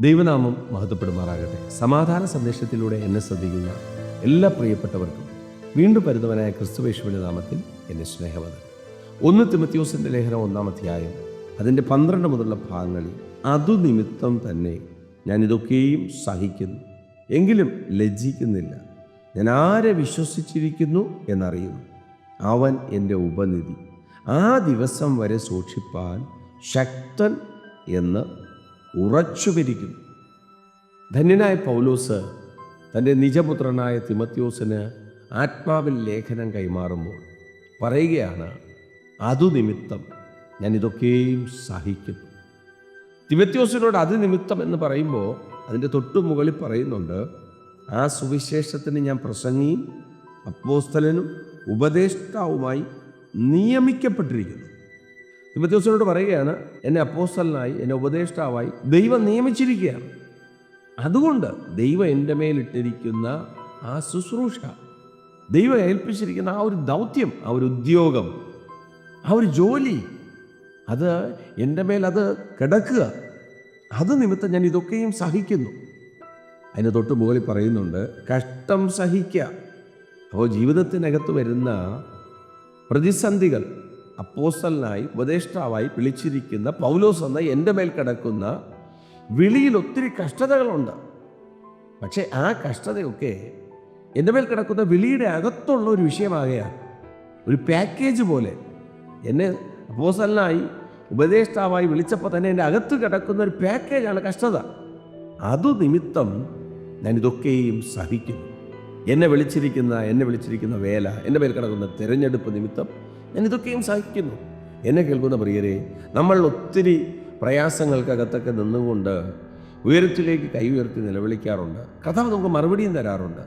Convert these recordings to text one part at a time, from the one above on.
ദൈവനാമം മഹത്വപ്പെടുമാറാകട്ടെ. സമാധാന സന്ദേശത്തിലൂടെ എന്നെ ശ്രദ്ധിക്കുന്ന എല്ലാ പ്രിയപ്പെട്ടവർക്കും വീണ്ടും പരുതവനായ ക്രിസ്തുവേശുവിന്റെ നാമത്തിൽ എന്നെ സ്നേഹവത് ഒന്ന് തിമത്യോസിന്റെ ലേഖനം ഒന്നാം അധ്യായം അതിന്റെ പന്ത്രണ്ട് മുതലുള്ള ഭാഗങ്ങളിൽ അതു നിമിത്തം തന്നെ ഞാൻ ഇതൊക്കെയും സഹിക്കുന്നു എങ്കിലും ലജ്ജിക്കുന്നില്ല. ഞാൻ ആരെ വിശ്വസിച്ചിരിക്കുന്നു എന്നറിയുന്നു. അവൻ എന്റെ ഉപനിധി. ആ ദിവസം വരെ സൂക്ഷിപ്പാൻ ശക്തൻ എന്ന് ഉറച്ചുപിരിക്കുന്നു ധന്യനായ പൗലോസ് തന്റെ നിജപുത്രനായ തിമത്യോസിന് ആത്മാവിൽ ലേഖനം കൈമാറുമ്പോൾ പറയുകയാണ് അതു നിമിത്തം ഞാൻ ഇതൊക്കെയും സഹിക്കുന്നു. തിമത്യോസിനോട് അത് നിമിത്തം എന്ന് പറയുമ്പോൾ അതിന്റെ തൊട്ടു മുകളിൽ പറയുന്നുണ്ട് ആ സുവിശേഷത്തിന് ഞാൻ പ്രസംഗിയും അപ്പോസ്തലനും ഉപദേഷ്ടാവുമായി നിയമിക്കപ്പെട്ടിരിക്കുന്നു. തിമത്യോസിനോട് പറയുകയാണ് എന്നെ അപ്പോസ്തലനായി എന്നെ ഉപദേഷ്ടാവായി ദൈവം നിയമിച്ചിരിക്കുകയാണ്. അതുകൊണ്ട് ദൈവം എന്റെ മേലിട്ടിരിക്കുന്ന ആ ശുശ്രൂഷ ദൈവം ഏൽപ്പിച്ചിരിക്കുന്ന ആ ഒരു ദൗത്യം ആ ഒരു ഉദ്യോഗം ആ ഒരു ജോലി അത് എന്റെ മേൽ അത് കിടക്കുക. അത് നിമിത്തം ഞാൻ ഇതൊക്കെയും സഹിക്കുന്നു. അതിന് തൊട്ട് മുകളിൽ പറയുന്നുണ്ട് കഷ്ടം സഹിക്കുക. അപ്പോൾ ജീവിതത്തിനകത്ത് വരുന്ന പ്രതിസന്ധികൾ അപ്പോസ്റ്റലിനായി ഉപദേഷ്ടാവായി വിളിച്ചിരിക്കുന്ന പൗലോസ് എന്ന എന്റെ മേൽ കിടക്കുന്ന വിളിയിൽ ഒത്തിരി കഷ്ടതകളുണ്ട്. പക്ഷേ ആ കഷ്ടതയൊക്കെ എന്റെ മേൽ കിടക്കുന്ന വിളിയുടെ അകത്തുള്ള ഒരു വിഷയമാകുകയാണ് ഒരു പാക്കേജ് പോലെ. എന്നെ അപ്പോസലിനായി ഉപദേഷ്ടാവായി വിളിച്ചപ്പോൾ തന്നെ എന്റെ അകത്ത് കിടക്കുന്ന ഒരു പാക്കേജാണ് കഷ്ടത. അതു നിമിത്തം ഞാൻ ഇതൊക്കെയും സഹിക്കുന്നു. എന്നെ വിളിച്ചിരിക്കുന്ന എന്നെ വിളിച്ചിരിക്കുന്ന വേല എന്റെ മേൽ കിടക്കുന്ന തിരഞ്ഞെടുപ്പ് നിമിത്തം ഞാൻ ഇതൊക്കെയും സഹിക്കുന്നു. എന്നെ കേൾക്കുന്ന പ്രിയരെ നമ്മൾ ഒത്തിരി പ്രയാസങ്ങൾക്കകത്തൊക്കെ നിന്നുകൊണ്ട് ഉയരത്തിലേക്ക് കൈ ഉയർത്തി നിലവിളിക്കാറുണ്ട്. കഥാവ് നമുക്ക് മറുപടിയും തരാറുണ്ട്.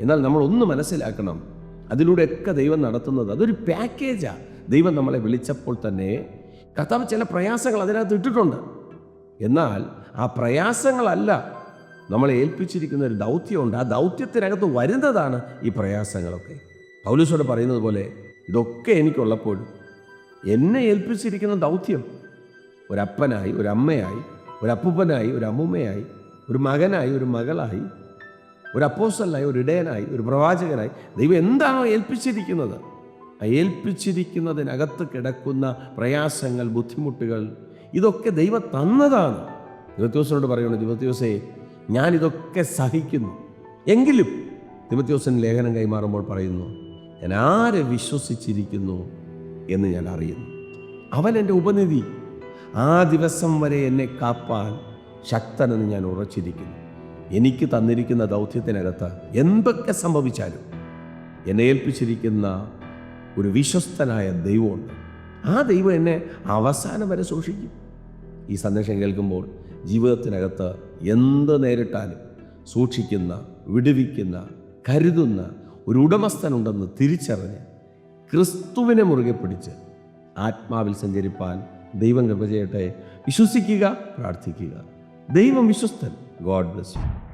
എന്നാൽ നമ്മൾ ഒന്ന് മനസ്സിലാക്കണം അതിലൂടെയൊക്കെ ദൈവം നടത്തുന്നത് അതൊരു പാക്കേജാണ് ദൈവം നമ്മളെ വിളിച്ചപ്പോൾ തന്നെ കഥാവ് ചില പ്രയാസങ്ങൾ അതിനകത്ത് ഇട്ടിട്ടുണ്ട്. എന്നാൽ ആ പ്രയാസങ്ങളല്ല നമ്മളെ ഏൽപ്പിച്ചിരിക്കുന്ന ഒരു ദൗത്യമുണ്ട് ആ ദൗത്യത്തിനകത്ത് വരുന്നതാണ് ഈ പ്രയാസങ്ങളൊക്കെ. പൗലൂസോട് പറയുന്നത് പോലെ ഇതൊക്കെ എനിക്കുള്ളപ്പോഴും എന്നെ ഏൽപ്പിച്ചിരിക്കുന്ന ദൗത്യം. ഒരപ്പനായി ഒരമ്മയായി ഒരപ്പൂപ്പനായി ഒരു അമ്മൂമ്മയായി ഒരു മകനായി ഒരു മകളായി ഒരു അപ്പോസ്റ്റലായി ഒരു ഇടയനായി ഒരു പ്രവാചകനായി. ദൈവം എന്താണോ ഏൽപ്പിച്ചിരിക്കുന്നത്? ആ ഏൽപ്പിച്ചിരിക്കുന്നതിനകത്ത് കിടക്കുന്ന പ്രയാസങ്ങൾ ബുദ്ധിമുട്ടുകൾ ഇതൊക്കെ ദൈവം തന്നതാണ്. തിമത്യോസിനോട് പറയുന്നു ദിവത്യോസേ ഞാനിതൊക്കെ സഹിക്കുന്നു. എങ്കിലും തിമത്യോസിന് ലേഖനം കൈമാറുമ്പോൾ പറയുന്നു ഞാൻ ആരെ വിശ്വസിച്ചിരിക്കുന്നു എന്ന് ഞാൻ അറിയുന്നു. അവൻ എന്റെ ഉപനിധി. ആ ദിവസം വരെ എന്നെ കാപ്പാൻ ശക്തനെന്ന് ഞാൻ ഉറച്ചിരിക്കുന്നു. എനിക്ക് തന്നിരിക്കുന്ന ദൗത്യത്തിനകത്ത് എന്തൊക്കെ സംഭവിച്ചാലും എന്നെ ഏൽപ്പിച്ചിരിക്കുന്ന ഒരു വിശ്വസ്തനായ ദൈവമുണ്ട്. ആ ദൈവം എന്നെ അവസാനം വരെ സൂക്ഷിക്കും. ഈ സന്ദേശം കേൾക്കുമ്പോൾ ജീവിതത്തിനകത്ത് എന്ത് നേരിട്ടാലും സൂക്ഷിക്കുന്ന വിടുവിക്കുന്ന കരുതുന്ന ഒരു ഉടമസ്ഥനുണ്ടെന്ന് തിരിച്ചറിഞ്ഞ് ക്രിസ്തുവിനെ മുറുകെ പിടിച്ച് ആത്മാവിൽ സഞ്ചരിപ്പാൻ ദൈവം കൃപ ചെയ്യട്ടെ. വിശ്വസിക്കുക പ്രാർത്ഥിക്കുക. ദൈവം വിശ്വസ്തൻ. God bless you.